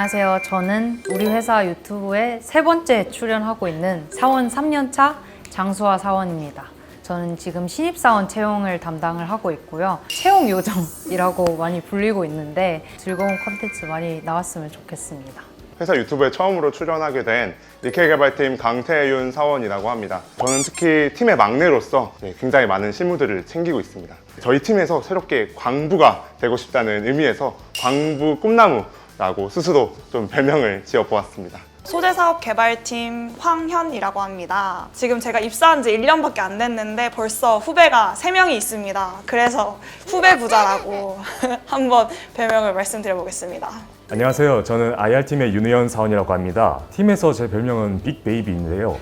안녕하세요. 저는 우리 회사 유튜브에 세 번째 출연하고 있는 사원 3년차 장수아 사원입니다. 저는 지금 신입사원 채용을 담당을 하고 있고요. 채용 요정이라고 많이 불리고 있는데 즐거운 컨텐츠 많이 나왔으면 좋겠습니다. 회사 유튜브에 처음으로 출연하게 된 니켈 개발팀 강태윤 사원이라고 합니다. 저는 특히 팀의 막내로서 네, 굉장히 많은 실무들을 챙기고 있습니다. 저희 팀에서 새롭게 광부가 되고 싶다는 의미에서 광부 꿈나무 라고 스스로 좀 별명을 지어보았습니다. 소재 사업 개발팀 황현이라고 합니다. 지금 제가 입사한 지 1년밖에 안 됐는데 벌써 후배가 3명이 있습니다. 그래서 후배 부자라고 한번 별명을 말씀드려 보겠습니다. 안녕하세요. 저는 IR팀의 윤우현 사원이라고 합니다. 팀에서 제 별명은 빅베이비인데요.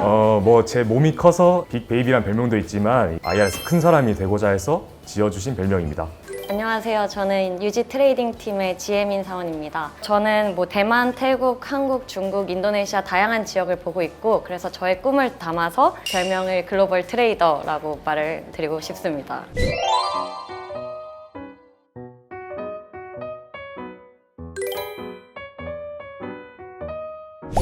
어, 뭐 제 몸이 커서 빅베이비란 별명도 있지만 IR에서 큰 사람이 되고자 해서 지어주신 별명입니다. 안녕하세요. 저는 유지 트레이딩 팀의 지혜민 사원입니다. 저는 뭐 대만, 태국, 한국, 중국, 인도네시아 다양한 지역을 보고 있고 그래서 저의 꿈을 담아서 별명을 글로벌 트레이더라고 말을 드리고 싶습니다.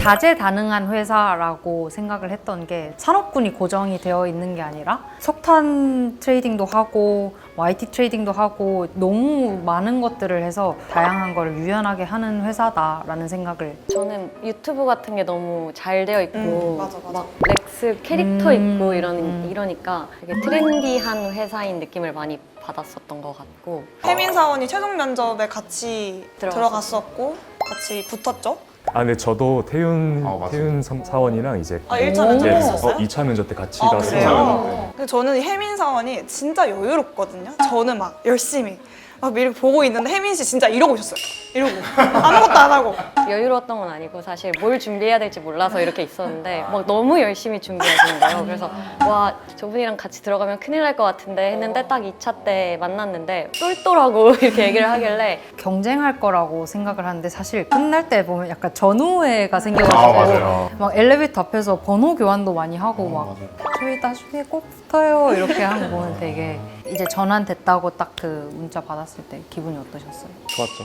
다재다능한 회사라고 생각을 했던 게 산업군이 고정이 되어 있는 게 아니라 석탄 트레이딩도 하고 뭐 IT 트레이딩도 하고 너무 많은 것들을 해서 다양한 걸 유연하게 하는 회사다라는 생각을 저는 유튜브 같은 게 너무 잘 되어 있고 음, 맞아, 맞아. 막 렉스 캐릭터 음, 있고 이런 음. 이러니까 되게 트렌디한 회사인 느낌을 많이 받았었던 것 같고 혜민 사원이 최종 면접에 같이. 들어갔었고 같이 붙었죠. 아, 근데 저도 태윤, 아, 맞아요. 태윤 사- 사원이랑 이제 아, 1차 오. 면접 네, 했었어요? 어, 2차 면접 때 같이 아, 가서 그래요? 근데 저는 혜민 사원이 진짜 여유롭거든요. 저는 막 열심히 막 이렇게 보고 있는데 혜민 씨 진짜 이러고 있었어요. 이러고 아무것도 안 하고. 여유로웠던 건 아니고 사실 뭘 준비해야 될지 몰라서 이렇게 있었는데 막 너무 열심히 준비하시는 거예요. 그래서 와 저분이랑 같이 들어가면 큰일 날 것 같은데 했는데 딱 2차 때 만났는데 똘똘하고 이렇게 얘기를 하길래 경쟁할 거라고 생각을 하는데 사실 끝날 때 보면 약간 전우회가 생겨가지고 아, 맞아요. 막 엘리베이터 앞에서 번호 교환도 많이 하고 막 저희 나중에 꼭 붙어요 이렇게 하는 거 보면 되게 이제 전환됐다고 딱 그 문자 받았을 때 기분이 어떠셨어요? 좋았죠.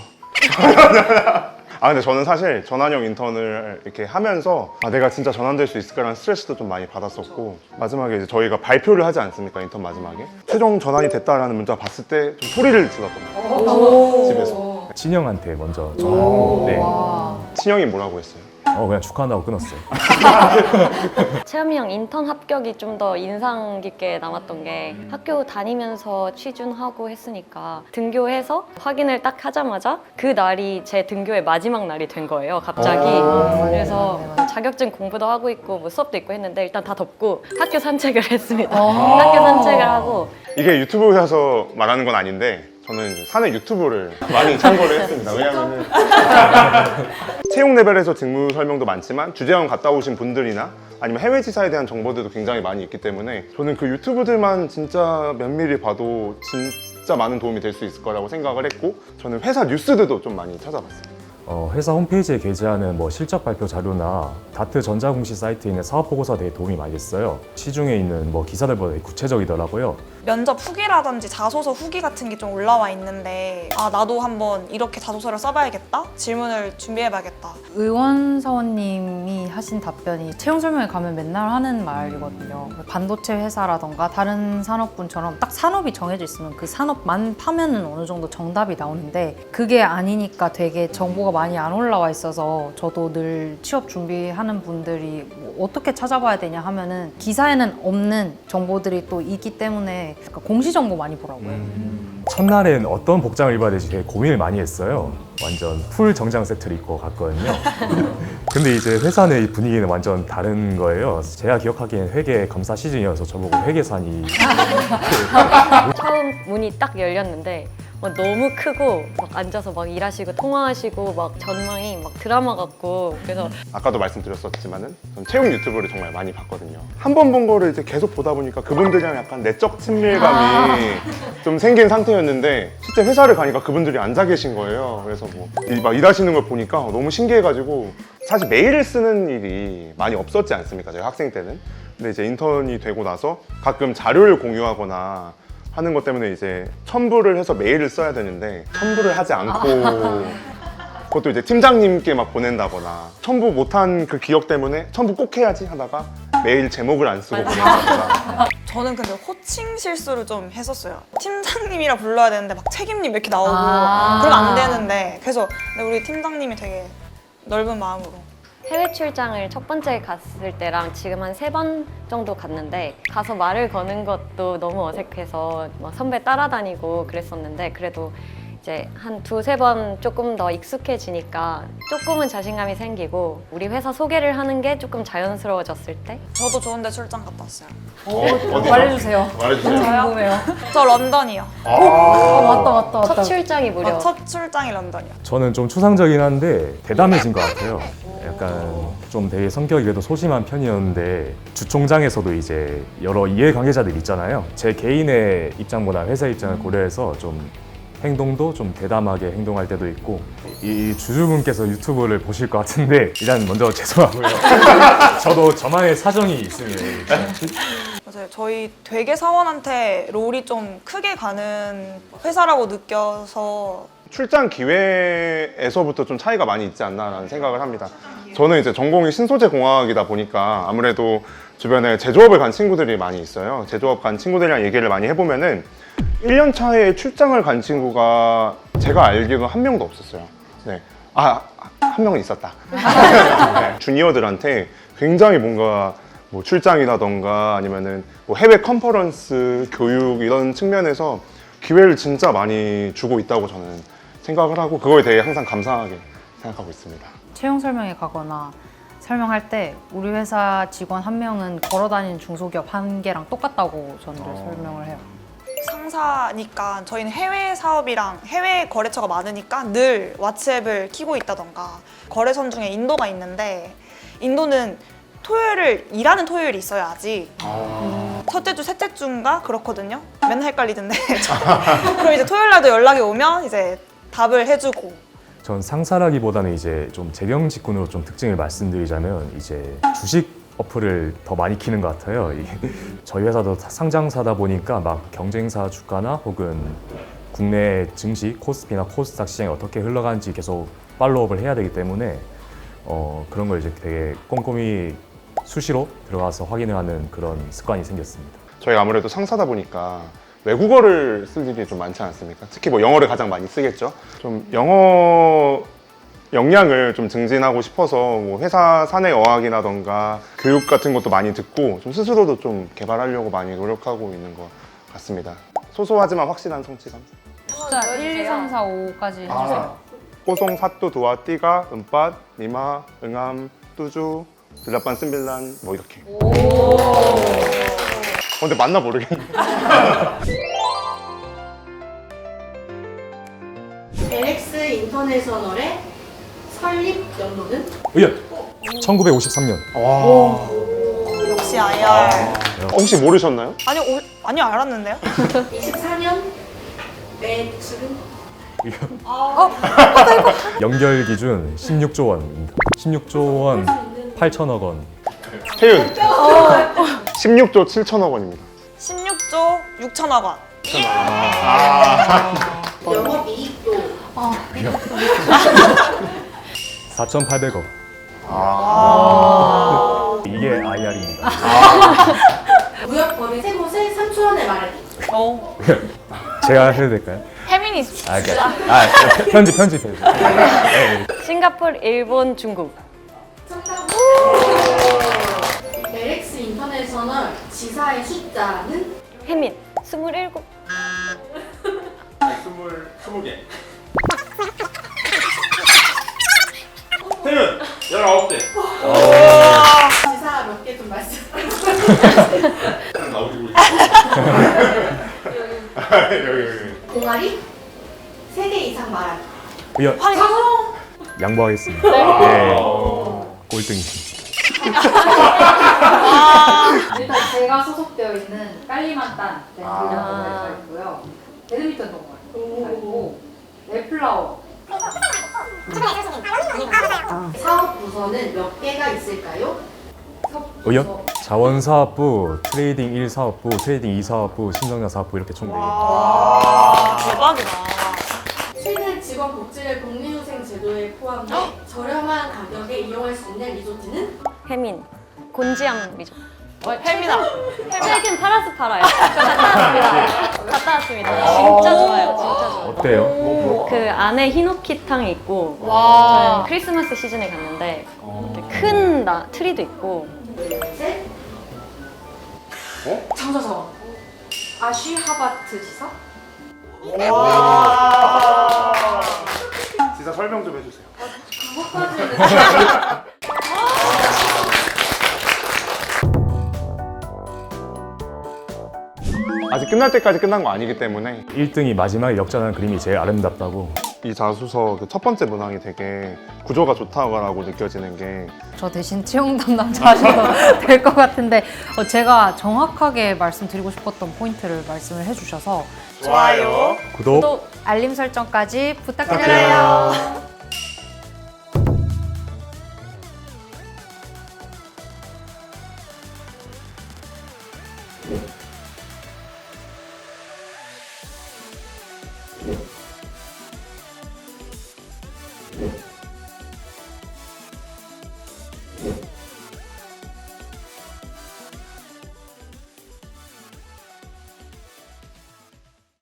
아 근데 저는 사실 전환형 인턴을 이렇게 하면서 아 내가 진짜 전환될 수 있을까라는 스트레스도 좀 많이 받았었고 마지막에 이제 저희가 발표를 하지 않습니까 인턴 마지막에 최종 전환이 됐다라는 문자 봤을 때 좀 소리를 질렀던 거예요 집에서 친형한테 먼저 전화하고 네. 친형이 뭐라고 했어요? 어, 그냥 축하한다고 끊었어요. 체험형 인턴 합격이 좀 더 인상 깊게 남았던 게 학교 다니면서 취준하고 했으니까 등교해서 확인을 딱 하자마자 그 날이 제 등교의 마지막 날이 된 거예요 갑자기. 그래서 자격증 공부도 하고 있고 뭐 수업도 있고 했는데 일단 다 덮고 학교 산책을 했습니다. 학교 산책을 하고. 이게 유튜브에서 말하는 건 아닌데 저는 이제 사내 유튜브를 많이 참고를 했습니다. 왜냐하면 채용 레벨에서 직무 설명도 많지만 주재원 갔다 오신 분들이나 아니면 해외 지사에 대한 정보들도 굉장히 많이 있기 때문에 저는 그 유튜브들만 진짜 면밀히 봐도 진짜 많은 도움이 될 수 있을 거라고 생각을 했고 저는 회사 뉴스들도 좀 많이 찾아봤어요. 어, 회사 홈페이지에 게재하는 뭐 실적 발표 자료나 다트 전자공시 사이트에 있는 사업 보고서 되게 도움이 많이 됐어요. 시중에 있는 뭐 기사들보다 구체적이더라고요. 면접 후기라든지 자소서 후기 같은 게 좀 올라와 있는데 아 나도 한번 이렇게 자소서를 써봐야겠다 질문을 준비해봐야겠다 의원 사원님이 하신 답변이 채용 설명회 가면 맨날 하는 말이거든요. 반도체 회사라던가 다른 산업군처럼 딱 산업이 정해져 있으면 그 산업만 파면은 어느 정도 정답이 나오는데 그게 아니니까 되게 정보가 많이 안 올라와 있어서 저도 늘 취업 준비하는 분들이 뭐 어떻게 찾아봐야 되냐 하면은 기사에는 없는 정보들이 또 있기 때문에 약간 공시 정보 많이 보라고요. 첫날엔 어떤 복장을 입어야 될지 되게 고민을 많이 했어요. 완전 풀 정장 세트를 입고 갔거든요. 근데 이제 회사 내 분위기는 완전 다른 거예요. 제가 기억하기엔 회계 검사 시즌이어서 저보고 회계사니 처음 문이 딱 열렸는데 막 너무 크고 막 앉아서 막 일하시고 통화하시고 막 전망이 막 드라마 같고 그래서 아까도 말씀드렸었지만은 전 채용 유튜브를 정말 많이 봤거든요. 한 번 본 거를 이제 계속 보다 보니까 그분들이랑 약간 내적 친밀감이 좀 생긴 상태였는데 실제 회사를 가니까 그분들이 앉아 계신 거예요. 그래서 뭐막 일하시는 걸 보니까 너무 신기해가지고 사실 메일을 쓰는 일이 많이 없었지 않습니까? 저희 학생 때는. 근데 이제 인턴이 되고 나서 가끔 자료를 공유하거나 하는 것 때문에 이제 첨부를 해서 메일을 써야 되는데 첨부를 하지 않고 그것도 이제 팀장님께 막 보낸다거나 첨부 못한 그 기억 때문에 첨부 꼭 해야지 하다가 메일 제목을 안 쓰고 보낸다거나 저는 근데 호칭 실수를 좀 했었어요. 팀장님이라 불러야 되는데 막 책임님 이렇게 나오고 아. 그러면 안 되는데 그래서 근데 우리 팀장님이 되게 넓은 마음으로 해외 출장을 첫 번째 갔을 때랑 지금 한 세 번 정도 갔는데 가서 말을 거는 것도 너무 어색해서 막 선배 따라다니고 그랬었는데 그래도 이제 한 두세 번 조금 더 익숙해지니까 조금은 자신감이 생기고 우리 회사 소개를 하는 게 조금 자연스러워졌을 때 저도 좋은데 출장 갔다 왔어요. 어디서? 말해주세요. 말해주세요. 궁금해요. 저 런던이요. 어, 맞다, 맞다, 맞다. 첫 출장이 무려 어, 첫 출장이 런던이요. 저는 좀 추상적이긴 한데 대담해진 것 같아요. 약간 좀 되게 성격이 그래도 소심한 편이었는데 주총장에서도 이제 여러 이해관계자들 있잖아요. 제 개인의 입장보다 회사 입장을 고려해서 좀 행동도 좀 대담하게 행동할 때도 있고 이 주주분께서 유튜브를 보실 것 같은데 일단 먼저 죄송하고요. 저도 저만의 사정이 있습니다. 맞아요. 저희 되게 사원한테 롤이 좀 크게 가는 회사라고 느껴서 출장 기회에서부터 좀 차이가 많이 있지 않나라는 생각을 합니다. 저는 이제 전공이 신소재 공학이다 보니까 아무래도 주변에 제조업을 간 친구들이 많이 있어요. 제조업 간 친구들이랑 얘기를 많이 해보면은 1년 차에 출장을 간 친구가 제가 알기로는 한 명도 없었어요. 네. 아, 한 명은 있었다. 네. 주니어들한테 굉장히 뭔가 뭐 출장이라던가 아니면은 뭐 해외 컨퍼런스 교육 이런 측면에서 기회를 진짜 많이 주고 있다고 저는 생각을 하고 그거에 대해 항상 감사하게 생각하고 있습니다. 채용 설명회 가거나 설명할 때 우리 회사 직원 한 명은 걸어 다니는 중소기업 한 개랑 똑같다고 저는 늘 설명을 해요. 상사니까 저희는 해외 사업이랑 해외 거래처가 많으니까 늘 왓츠앱을 키고 있다던가 거래선 중에 인도가 있는데 인도는 토요일을 일하는 토요일이 있어야지 첫째 주, 셋째 주인가? 그렇거든요. 맨날 헷갈리던데. 그럼 이제 토요일 날도 연락이 오면 이제 답을 해주고. 전 상사라기보다는 이제 좀 재경 직군으로 좀 특징을 말씀드리자면 이제 주식 어플을 더 많이 키는 것 같아요. 이- 저희 회사도 상장사다 보니까 막 경쟁사 주가나 혹은 국내 증시 코스피나 코스닥 시장이 어떻게 흘러가는지 계속 팔로우업을 해야 되기 때문에 어, 그런 걸 이제 되게 꼼꼼히 수시로 들어가서 확인을 하는 그런 습관이 생겼습니다. 저희가 아무래도 상사다 보니까 외국어를 쓸 일이 좀 많지 않습니까? 특히 뭐 영어를 가장 많이 쓰겠죠. 좀 영어 역량을 좀 증진하고 싶어서 뭐 회사 사내 어학이라던가 교육 같은 것도 많이 듣고 좀 스스로도 좀 개발하려고 많이 노력하고 있는 것 같습니다. 소소하지만 확실한 성취감. 숫자 1, 2, 3, 4, 5까지 해주세요. 꼬송 사뚜 도와 띠가 은빠 니마 응암 뚜주 빌라반 쓴빌란 뭐 이렇게. 어, 근데 맞나 모르겠네. LX 인터내셔널의 설립 연도는 의연 1953년 와. 역시 IR. 혹시 모르셨나요? 아니요, 오, 아니요 알았는데요. 24년 매출은 연결 기준 16조 원입니다. 16조 원 8천억 원. 태윤. 16조 7천억 원입니다. 16조 6천억 원. 영업이익도 4,800억. 이게 IR입니다. 무역 범위 세 곳을 3초 안에 말하기 어. 제가 해도 될까요? 페미니스트. 아, 그- 아 편집 편집 편집. 싱가포르, 일본, 중국 정답 LX 인터내셔널 지사의 숫자는 혜민 27 태윤 19개. 지사 몇 개 좀 말씀 나오고 있어. 여기 여기. 동아리 3개 이상 말하기 아, 양보하겠습니다. 네. 꼴등이. 일단 제가 소속되어 있는 깔리만딴 밴드라고 아. 되어 있고요. 배드민턴 동호회 있고 랩플라워 사업 부서는 몇 개가 있을까요? 의연 자원사업부, 트레이딩 1 사업부, 트레이딩 2 사업부, 신정량 사업부 이렇게 총 4개. 와, 대박이다. 최근 직원 복지를 복리후생 제도에 포함해 저렴한 가격에 이용할 수 있는 리조트는 해민 곤지암 리조트. 혜민아. 최근 파라스 팔아요. 저 갔다 왔습니다. 갔다 왔습니다. 진짜 좋아요. 진짜 좋아요. 어때요? 그 안에 히노키탕이 있고 와. 저는 크리스마스 시즌에 갔는데 이렇게 큰 나, 트리도 있고 셋. 잠깐 잠깐. 아쉬 하바트 지사? 진짜 설명 좀 해주세요. 아직 끝날 때까지 끝난 거 아니기 때문에 1등이 마지막에 역전하는 그림이 제일 아름답다고. 이 자수서 그 첫 번째 문항이 되게 구조가 좋다고 느껴지는 게 저 대신 채용 담당자 하셔도 될 것 같은데 어, 제가 정확하게 말씀드리고 싶었던 포인트를 말씀을 해주셔서 좋아요. 구독. 또 알림 설정까지 부탁드려요.